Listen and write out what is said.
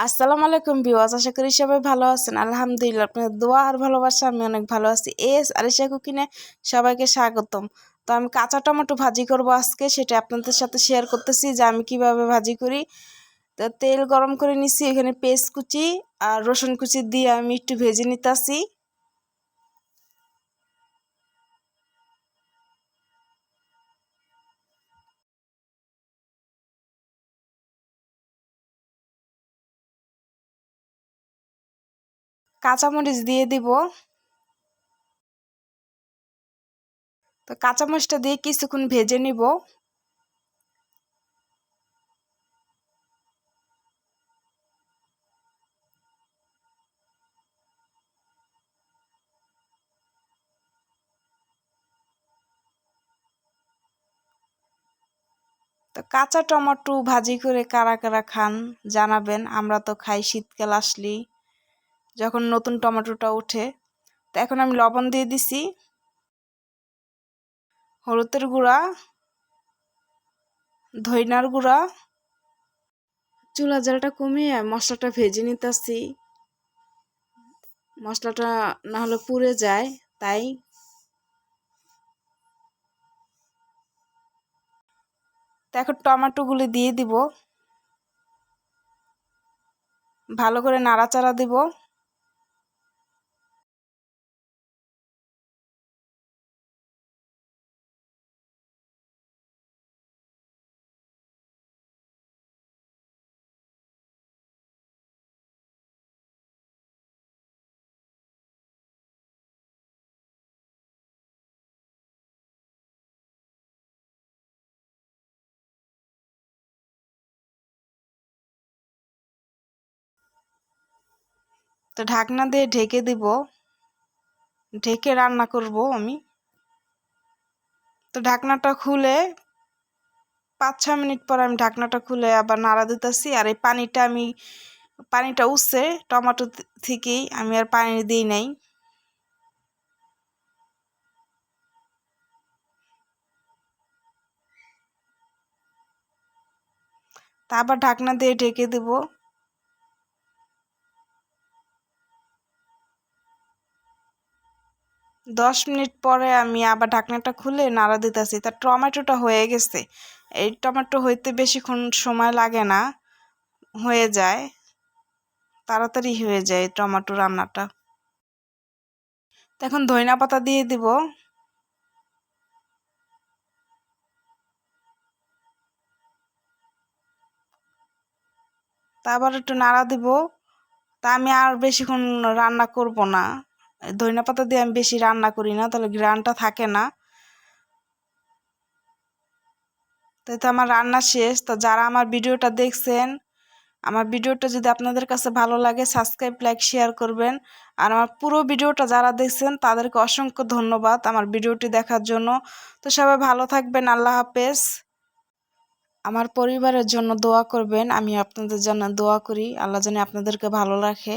আসসালামু আলাইকুম বিওয়াজ আশা করি সবাই ভালো আছেন। আলহামদুলিল্লাহ আপনার দোয়া আর ভালোবাসা, আমি অনেক ভালো আছি। এস আলিশা কুকিনে সবাইকে স্বাগতম। তো আমি কাঁচা টমেটো ভাজি করব আজকে, সেটা আপনাদের সাথে শেয়ার করতেছি যে আমি কীভাবে ভাজি করি। তো তেল গরম করে নিছি, এখানে পেস্ট কুচি আর রসুন কুচি দিয়ে আমি একটু ভেজে নিতেছি। কাঁচামরিচ দিয়ে দিব। তো কাঁচামরিচটা দিয়ে কিছুক্ষণ ভেজে নিব। তো কাঁচা টমেটো ভাজি করে কারা কারা খান জানাবেন, আমরা তো খাই শীতকাল আসলেই। যখন নতুন টমেটোটা ওঠে, তো এখন আমি লবণ দিয়ে দিছি, হলুদের গুঁড়া, ধইনার গুঁড়া, চুলা জালটা কমিয়ে মশলাটা ভেজে নিতেছি। মশলাটা না হলে পুড়ে যায়, তাই এখন টমেটোগুলি দিয়ে দিব। ভালো করে নাড়াচাড়া দিব। তো ঢাকনা দিয়ে ঢেকে দিব। ঢেকে রান্না করব আমি। তো ঢাকনাটা খুলে পাঁচ ছ মিনিট পর আমি ঢাকনাটা খুলে আবার নাড়া দিতেছি। আর এই পানিটা আমি, পানিটা উঠছে টমেটো থেকেই আমি আর পানি দিই নাই। তা আবার ঢাকনা দিয়ে ঢেকে দেবো। দশ মিনিট পরে আমি আবার ঢাকনাটা খুলে নাড়া দিতেছি। তা টমেটোটা হয়ে গেছে। এই টমেটো হইতে বেশিক্ষণ সময় লাগে না। হয়ে যায়। তাড়াতাড়ি হয়ে যায় টমেটো রান্নাটা। এখন ধইনা পাতা দিয়ে দিব। তারপর একটু নাড়া দিব। তা আমি আর বেশিক্ষণ রান্না করব না। ধনিয়া পাতা দিয়ে আমি বেশি রান্না করি না, তাহলে গ্রানটা থাকে না। তাই তো আমার রান্না শেষ। তো যারা আমার ভিডিওটা দেখছেন, আমার ভিডিওটা যদি আপনাদের কাছে ভালো লাগে সাবস্ক্রাইব লাইক শেয়ার করবেন। আর আমার পুরো ভিডিওটা যারা দেখছেন, তাদেরকে অসংখ্য ধন্যবাদ আমার ভিডিওটি দেখার জন্য। তো সবাই ভালো থাকবেন, আল্লাহ হাফেজ। আমার পরিবারের জন্য দোয়া করবেন আমি আপনাদের জন্য দোয়া করি। আল্লাহ জানি আপনাদেরকে ভালো রাখে।